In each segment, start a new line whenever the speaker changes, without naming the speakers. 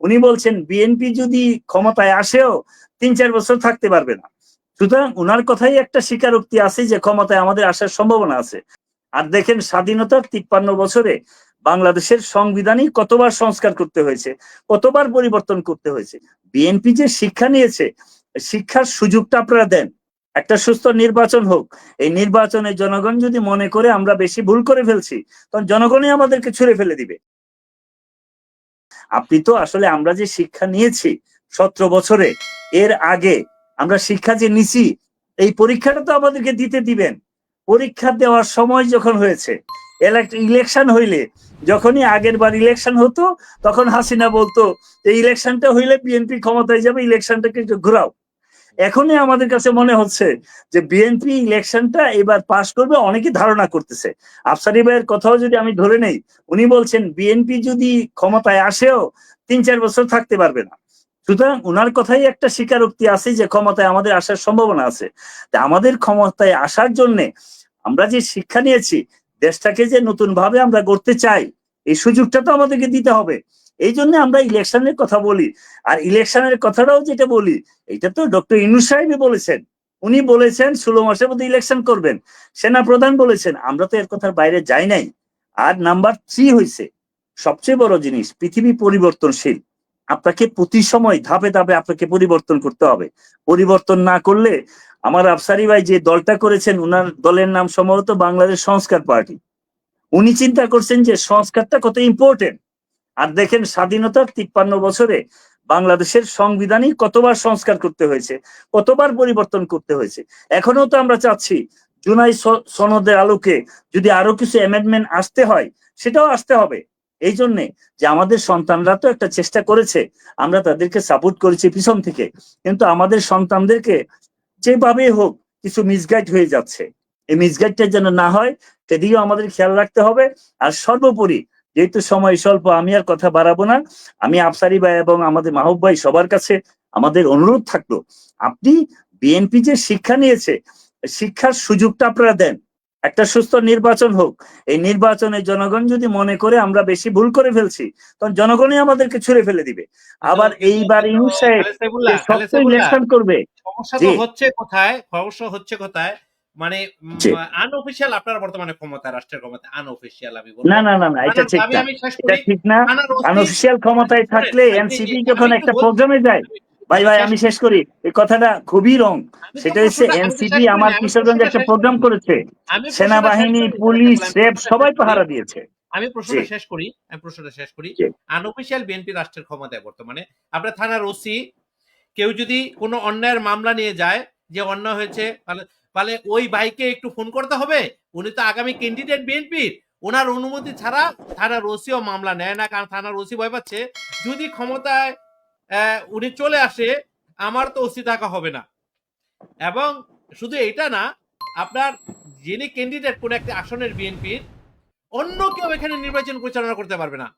উনি বলছেন, বিএনপি যদি ক্ষমতায় আসেও তিন চার বছর থাকতে পারবে না। সুতরাং উনার কথাই একটা স্বীকারোক্তি আছে যে ক্ষমতায় আমাদের আসার সম্ভাবনা আছে। আর দেখেন, স্বাধীনতার তিপ্পান্ন বছরে বাংলাদেশের সংবিধানই কতবার সংস্কার করতে হয়েছে, কতবার পরিবর্তন করতে হয়েছে। বিএনপি যে শিক্ষা নিয়েছে, শিক্ষার সুযোগটা আপনারা দেন। একটা সুস্থ নির্বাচন হোক, এই নির্বাচনে জনগণ যদি মনে করে আমরা বেশি ভুল করে ফেলছি, তখন জনগণই আমাদেরকে ছুড়ে ফেলে দিবে। আপনি তো আসলে আমরা যে শিক্ষা নিয়েছি সতেরো বছরে, এর আগে আমরা শিক্ষা যে নিছি, এই পরীক্ষাটা তো আমাদেরকে দিতে দিবেন। পরীক্ষা দেওয়ার সময় যখন হয়েছে ইলেকশন হইলে, যখনই আগের বার ইলেকশন হতো, তখন হাসিনা বলতো যে ইলেকশনটা হইলে বিএনপি ক্ষমতায় যাবে ইলেকশনটাকে একটু ঘুরাও। এখনই আমাদের কাছে মনে হচ্ছে যে বিএনপি ইলেকশনটা এবার পাশ করবে, অনেকে ধারণা করতেছে। আফসারি ভাইয়ের কথাও যদি আমি ধরে নেই, উনি বলছেন বিএনপি যদি ক্ষমতায় আসেও তিন চার বছর থাকতে পারবে না। সুতরাং উনার কথাই একটা স্বীকারোক্তি আছে যে ক্ষমতায় আমাদের আসার সম্ভাবনা আছে। তা আমাদের ক্ষমতায় আসার জন্যে আমরা যে শিক্ষা নিয়েছি, দেশটাকে যে নতুন ভাবে আমরা গড়তে চাই, এই সুযোগটা তো আমাদেরকে দিতে হবে। এই জন্য আমরা ইলেকশনের কথা বলি। আর ইলেকশনের কথাটাও যেটা বলি এটা তো ডক্টর ইনু সাহেবই বলেছেন। উনি বলেছেন ষোলো মাসের মধ্যে ইলেকশন করবেন। সেনা প্রধান বলেছেন, আমরা তো এর কথার বাইরে যাই নাই। আর নাম্বার থ্রি হয়েছে সবচেয়ে বড় জিনিস, পৃথিবী পরিবর্তনশীল। আপনাকে প্রতি সময় ধাপে ধাপে আপনাকে পরিবর্তন করতে হবে। পরিবর্তন না করলে আমার আফসারি ভাই যে দলটা করেছেন, উনার দলের নাম সম্ভবত বাংলাদেশ সংস্কার পার্টি। উনি চিন্তা করছেন যে সংস্কারটা কত ইম্পর্টেন্ট আর দেখেন স্বাধীনতার তিপ্পান্ন বছরে বাংলাদেশের সংবিধানই কতবার সংস্কার করতে হয়েছে, কতবার পরিবর্তন করতে হয়েছে। এখনও তো আমরা চাচ্ছি জুনাই সনদের আলোকে যদি আরও কিছু অ্যামেন্ডমেন্ট আসতে হয়, সেটাও আসতে হবে। এই জন্যে যে আমাদের সন্তানরা তো একটা চেষ্টা করেছে, আমরা তাদেরকে সাপোর্ট করেছি পিছন থেকে, কিন্তু আমাদের সন্তানদেরকে যেভাবে হোক কিছু মিসগাইড হয়ে যাচ্ছে। এই মিসগাইডটা যেন না হয়, সেদিকেও আমাদের খেয়াল রাখতে হবে। আর সর্বোপরি যেহেতু সময় স্বল্প আমি আর কথা বাড়াবো না। আমি আফসারি ভাই এবং আমাদের মাহবুব ভাই সবার কাছে আমাদের অনুরোধ থাকল আপনি বিএনপি যে শিক্ষা নিয়েছে শিক্ষার সুযোগটা আপনারা দেন। একটা সুস্থ নির্বাচন হোক। এই নির্বাচনে জনগণ যদি মনে করে আমরা বেশি ভুল করে ফেলছি তখন জনগণই আমাদেরকে ছুড়ে ফেলে দিবে। আবার এইবার ইলেকশন করবে
সমস্যা তো হচ্ছে কোথায়? সমস্যা হচ্ছে কোথায়? মানে আনঅফিসিয়াল আপনারা বর্তমানে ক্ষমতা রাষ্ট্রের ক্ষমতা আনঅফিসিয়াল আমি
না না না না এটা ঠিক না। এটা ঠিক না। আনঅফিসিয়াল ক্ষমতায় থাকলে এনসিপি যখন একটা প্রোগ্রামে যায় ভাই ভাই আমি শেষ করি। এই কথাটা খুবই রং সেটা হচ্ছে এনসিপি আমার কিশোরগঞ্জে একটা প্রোগ্রাম করেছে। সেনাবাহিনী পুলিশ র্যাব সবাই পাহারা দিয়েছে।
আমি প্রশ্নটা শেষ করি আমি প্রশ্নটা শেষ করি। আনঅফিসিয়াল বিএনপি রাষ্ট্রের ক্ষমতায় বর্তমানে আপনার থানার ওসি কেউ যদি কোনো অন্যায়ের মামলা নিয়ে যায় যে অন্যায় হয়েছে, তাহলে ওই ভাইকে একটু ফোন করতে হবে। উনি তো আগামী ক্যান্ডিডেট বিএনপির। ওনার অনুমতি ছাড়া থানার ওসিও মামলা নেয় না, কারণ থানার ওসি ভয় পাচ্ছে। যদি ক্ষমতায় উনি চলে আসে, আমার তো ওসি থাকা হবে না। এবং শুধু এটা না, আপনার যিনি ক্যান্ডিডেট কোন একটা আসনের বিএনপির, অন্য কেউ এখানে নির্বাচন পরিচালনা করতে পারবে না।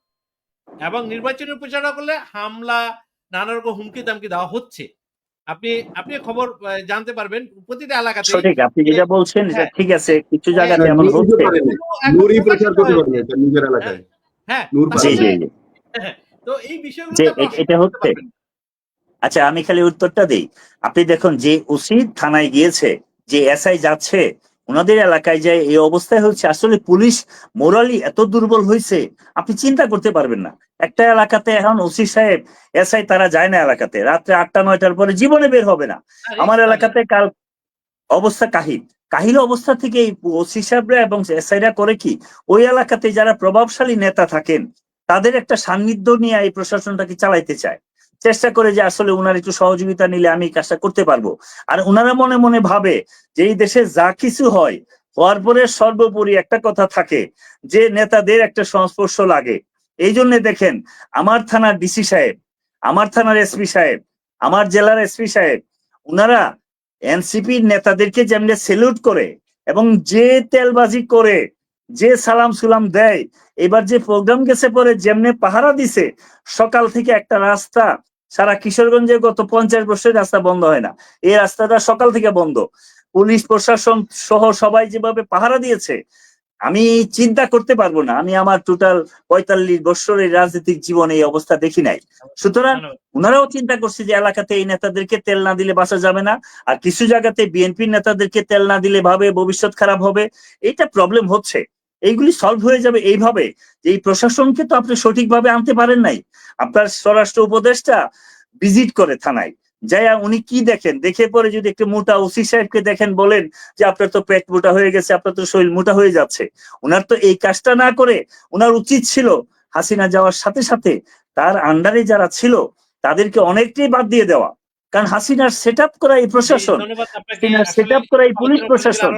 এবং নির্বাচনের পরিচালনা করলে হামলা, নানা রকম হুমকি দামকি দেওয়া হচ্ছে। আপনি আপনি খবর জানতে পারবেন প্রতিটা এলাকাতে।
সঠিক আপনি যেটা বলছেন এটা ঠিক আছে কিছু জায়গাতে এমন হচ্ছে।
নুরি প্রচার করতে পারবে এটা নিজের এলাকায়।
হ্যাঁ।
জি জি জি।
তো এই বিষয়গুলো
এটা হচ্ছে। আচ্ছা আমি খালি উত্তরটা দিই। আপনি দেখুন যে ওসি থানায় গিয়েছে যে এসআই যাচ্ছে ওনাদের এলাকায় যায় এই অবস্থায় হচ্ছে আসলে পুলিশ মোরালি এত দুর্বল হয়েছে আপনি চিন্তা করতে পারবেন না। একটা এলাকাতে এখন ওসি সাহেব এসআই তারা যায় না এলাকাতে। রাত্রে আটটা নয়টার পরে জীবনে বের হবে না। আমার এলাকাতে কাল অবস্থা কাহিল। কাহিল অবস্থা থেকে ওসি সাহেবরা এবং এসআইরা করে কি ওই এলাকাতে যারা প্রভাবশালী নেতা থাকেন তাদের একটা সান্নিধ্য নিয়ে এই প্রশাসনটাকে চালাইতে চায়। চেষ্টা করে যে আসলে উনার একটু সহযোগিতা নিলে আমি কাজটা করতে পারব। আর উনারা মনে মনে ভাবে যে এই দেশে যা কিছু হয়, হওয়ার পরে সর্বোপরি একটা কথা থাকে, যে নেতাদের একটা সংস্পর্শ লাগে। এই জন্য দেখেন, আমার থানার ডিসি সাহেব, আমার থানার এসপি সাহেব, আমার জেলার এসপি সাহেব, উনারা এনসিপি নেতাদেরকে যেমনি সেলুট করে এবং যে তেলবাজি করে, যে সালাম সুলাম দেয়, এবার যে প্রোগ্রাম গেছে পরে যেমনে পাহারা দিছে, সকাল থেকে একটা রাস্তা সারা কিশোরগঞ্জে গত পঞ্চাশ বছরের রাস্তা বন্ধ হয় না। এই রাস্তাটা সকাল থেকে বন্ধ। পুলিশ প্রশাসন সহ সবাই যেভাবে পাহারা দিয়েছে আমি চিন্তা করতে পারব না। আমি আমার টোটাল পঁয়তাল্লিশ বৎসরের রাজনৈতিক জীবনে এই অবস্থা দেখি নাই। সুতরাং। ওনারাও চিন্তা করছে যে এলাকাতে এই নেতাদেরকে তেল না দিলে বাঁচা যাবে না আর কিছু জায়গাতে বিএনপির নেতাদেরকে তেল না দিলে ভাবে ভবিষ্যৎ খারাপ হবে। এটা প্রবলেম হচ্ছে। এইগুলি সলভ হয়ে যাবে এইভাবে যে এই প্রশাসনকে তো আপনি সঠিকভাবে আনতে পারেন নাই। আপনার স্বরাষ্ট্র উপদেষ্টা ভিজিট করে থানায়। যাইয়া উনি কি দেখেন? দেখে পরে যদি একটু মোটা ওসি সাহেবকে দেখেন বলেন যে আপনার তো পেট মোটা হয়ে গেছে, আপনার তো শরীর মোটা হয়ে যাচ্ছে। ওনার তো এই কাজটা না করে ওনার উচিত ছিল হাসিনা যাওয়ার সাথে সাথে তার আন্ডারে যারা ছিল তাদেরকে অনেকটাই বাদ দিয়ে দেওয়া। কারণ হাসিনার সেট আপ করা এই প্রশাসন হাসিনার সেট আপ করা এই পুলিশ প্রশাসন।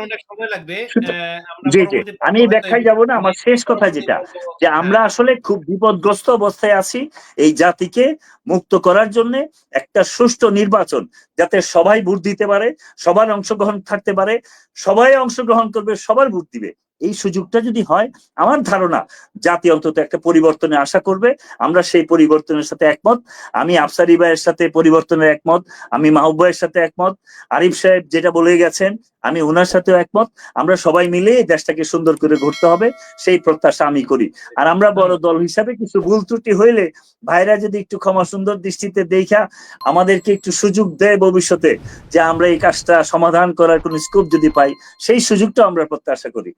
জি জি। আমি ব্যাখ্যায় যাব না আমার শেষ কথা যেটা যে আমরা
হ্যাঁ।
আসলে খুব বিপদগ্রস্ত অবস্থায় আছি এই জাতিকে মুক্ত করার জন্য একটা সুষ্ঠু নির্বাচন যাতে সবাই ভোট দিতে পারে সবার অংশগ্রহণ থাকতে পারে সবাই অংশগ্রহণ করবে সবার ভোট দিবে। এই সুযোগটা যদি হয়, আমার ধারণা জাতি অন্তত একটা পরিবর্তনে আশা করবে। আমরা সেই পরিবর্তনের সাথে একমত। আমি আফসারি ভাইয়ের সাথে পরিবর্তনের একমত। আমি মাহবুব ভাইয়ের সাথে একমত। আরিফ সাহেব যেটা বলে গেছেন, আমি ওনার সাথেও একমত। আমরা সবাই মিলে দেশটাকে সুন্দর করে ঘুরতে হবে, সেই প্রত্যাশা আমি করি। আর আমরা বড় দল হিসাবে কিছু ভুল ত্রুটি হইলে ভাইরা যদি একটু ক্ষমা সুন্দর দৃষ্টিতে দেখা, আমাদেরকে একটু সুযোগ দেয় ভবিষ্যতে যে আমরা এই কাজটা সমাধান করার কোন স্কোপ যদি পাই, সেই সুযোগটা আমরা প্রত্যাশা করি।